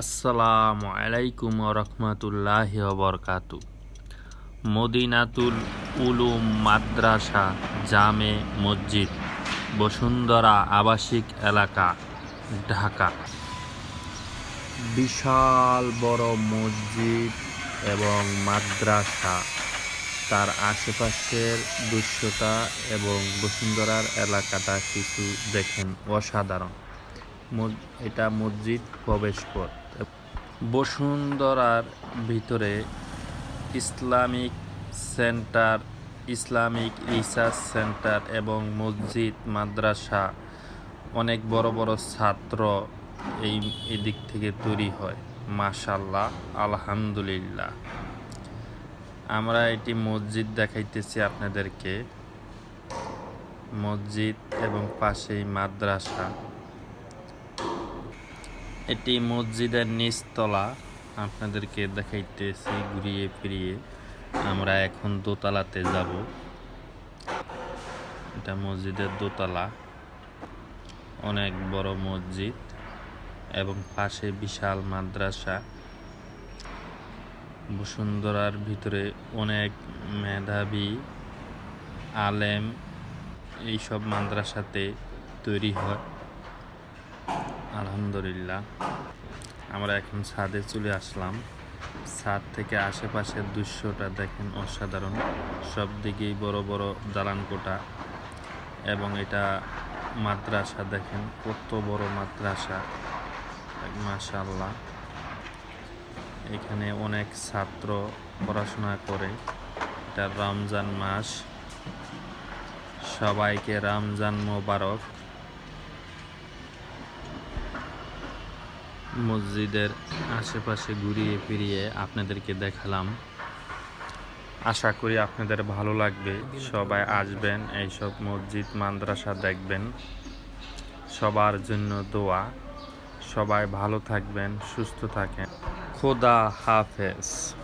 আসসালামু আলাইকুম রহমতুল্লাহ বরকাতু মদিনাতুল উলুম মাদ্রাসা, জামে মসজিদ, বসুন্ধরা আবাসিক এলাকা, ঢাকা। বিশাল বড় মসজিদ এবং মাদ্রাসা। তার আশেপাশের দৃশ্যতা এবং বসুন্ধরার এলাকাটা কিছু দেখেন অসাধারণ। এটা মসজিদ প্রবেশ পথ বসুন্ধরার ভিতরে Islamic centre, Islamic research centre এবং মসজিদ, মাদ্রাসা অনেক বড় বড় ছাত্র এই, এদিক থেকে তৈরি হয়। মাশাল্লাহ আলহামদুলিল্লাহ। আমরা এটি মসজিদ দেখাইতেছি আপনাদেরকে। মসজিদ এবং পাশেই মাদ্রাসা। এটি মসজিদের নিচতলা আপনাদেরকে দেখাইতেছি ঘুরিয়ে ফিরিয়ে। আমরা এখন দোতলাতে যাব। এটা মসজিদের দোতলা। অনেক বড় মসজিদ এবং পাশে বিশাল মাদ্রাসা। বসুন্ধরার ভিতরে অনেক মেধাবী, আলেম, এইসব মাদ্রাসাতে তৈরি হয়। আলহামদুলিল্লাহ। আমরা এখন ছাদে চলে আসলাম। ছাদ থেকে আশেপাশের দৃশ্যটা দেখেন অসাধারণ। সব দিকেই বড় বড় দালান কোটা এবং এটা মাদ্রাসা দেখেন, কত বড় মাদ্রাসা। মাশাল্লাহ এখানে অনেক ছাত্র পড়াশোনা করে। এটা রমজান মাস। সবাইকে রমজান মোবারক। মসজিদের আশেপাশে ঘুরিয়ে ফিরিয়ে আপনাদেরকে দেখালাম। আশা করি আপনাদের ভালো লাগবে। সবাই আসবেন, এইসব মসজিদ, মাদ্রাসা দেখবেন। সবার জন্য দোয়া। সবাই ভালো থাকবেন, সুস্থ থাকেন। খোদা হাফেজ।